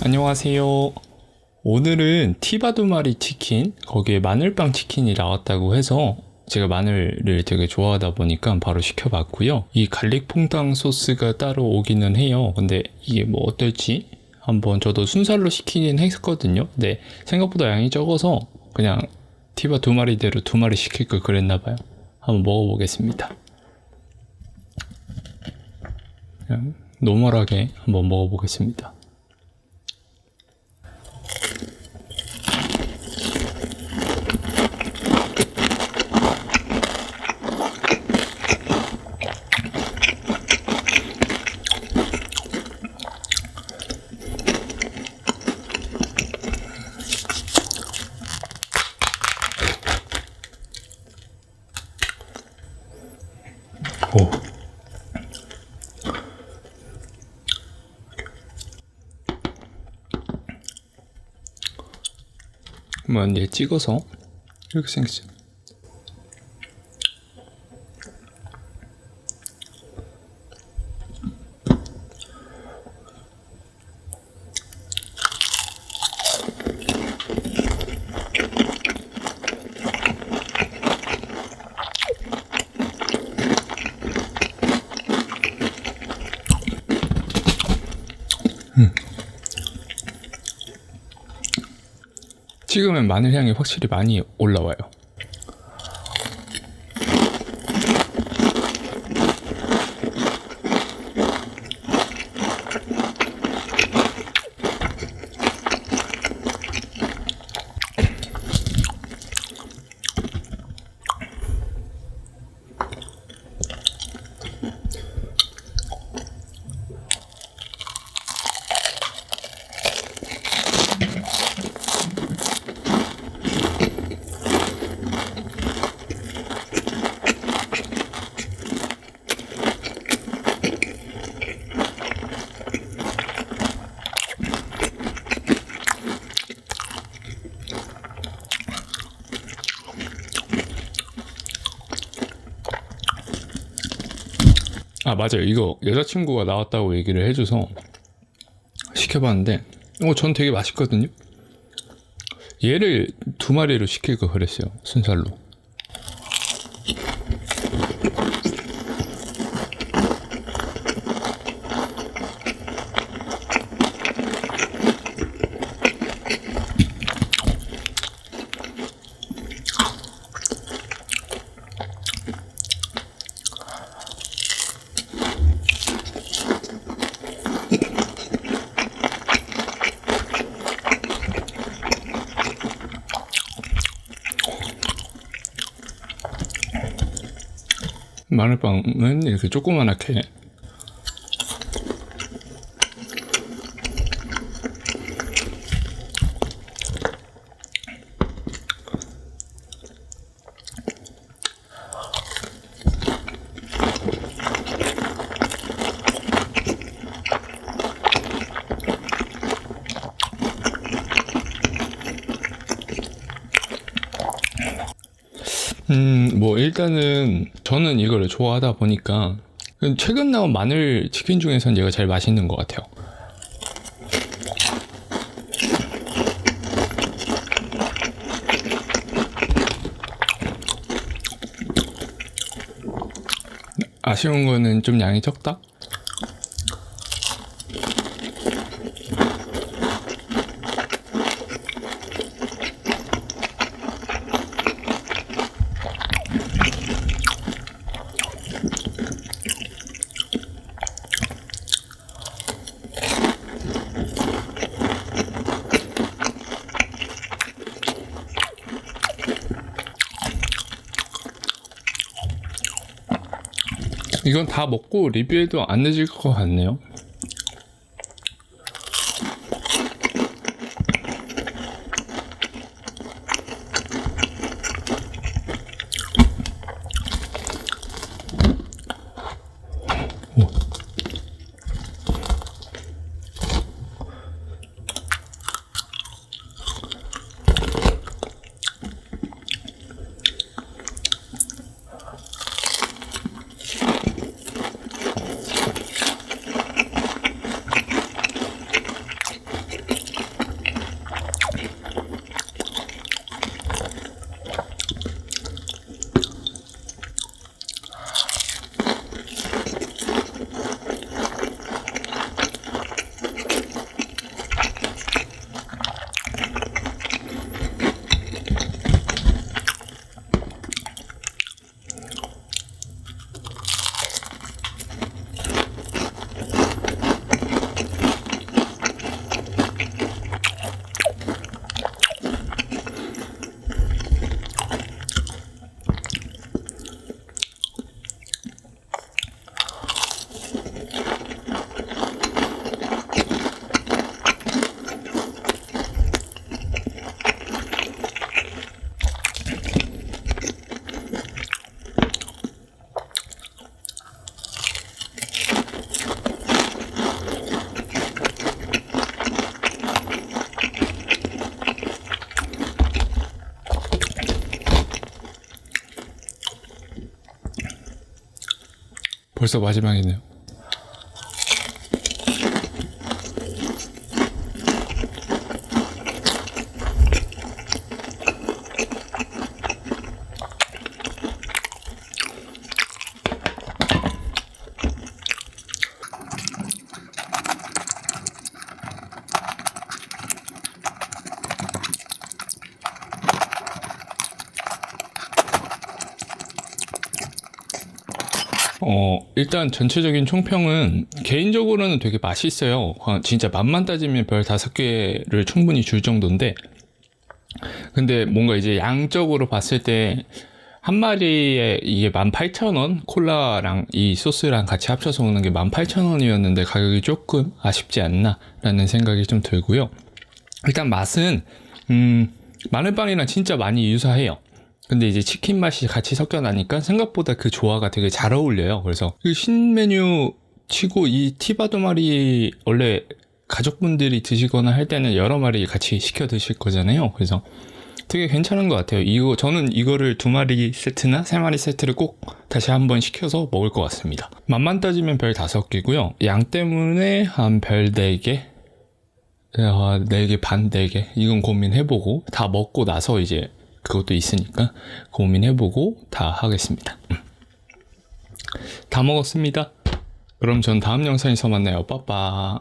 안녕하세요. 오늘은 티바 두 마리 치킨, 거기에 마늘빵 치킨이 나왔다고 해서 제가 마늘을 되게 좋아하다 보니까 바로 시켜봤고요. 이 갈릭 퐁당 소스가 따로 오기는 해요. 근데 이게 뭐 어떨지 한번 저도 순살로 시키긴 했거든요. 근데 생각보다 양이 적어서 그냥 티바 두 마리대로 두 마리 시킬 걸 그랬나 봐요. 한번 먹어보겠습니다. 그냥 노멀하게 한번 먹어보겠습니다. 한번 얘 찍어서 이렇게 생겼죠. 찍으면 마늘 향이 확실히 많이 올라와요. 아 맞아요. 이거 여자친구가 나왔다고 얘기를 해줘서 시켜봤는데 어, 전 되게 맛있거든요. 얘를 두 마리로 시킬 거 그랬어요. 순살로. 마늘빵은 이렇게 조그만하게 음, 뭐, 일단은, 저는 이거를 좋아하다 보니까, 최근 나온 마늘 치킨 중에선 얘가 제일 맛있는 것 같아요. 아쉬운 거는 좀 양이 적다? 이건 다 먹고 리뷰해도 안 늦을 것 같네요. 벌써 마지막이네요. 어, 일단 전체적인 총평은 개인적으로는 되게 맛있어요. 어, 진짜 맛만 따지면 별 다섯 개를 충분히 줄 정도인데, 근데 뭔가 이제 양적으로 봤을 때, 한 마리에 이게 18,000원? 콜라랑 이 소스랑 같이 합쳐서 오는 게 18,000원이었는데 가격이 조금 아쉽지 않나? 라는 생각이 좀 들고요. 일단 맛은, 음, 마늘빵이랑 진짜 많이 유사해요. 근데 이제 치킨 맛이 같이 섞여 나니까 생각보다 그 조화가 되게 잘 어울려요. 그래서 그 신메뉴 치고 이 티바도마리 원래 가족분들이 드시거나 할 때는 여러 마리 같이 시켜 드실 거잖아요. 그래서 되게 괜찮은 것 같아요. 이거 저는 이거를 두 마리 세트나 세 마리 세트를 꼭 다시 한번 시켜서 먹을 것 같습니다. 맛만 따지면 별 다섯 개고요. 양 때문에 한 별 네 개, 아, 네개 반, 네 개. 이건 고민해보고, 다 먹고 나서 이제 그것도 있으니까 고민해보고 다 하겠습니다. 음. 다 먹었습니다. 그럼 전 다음 영상에서 만나요. 빠빠.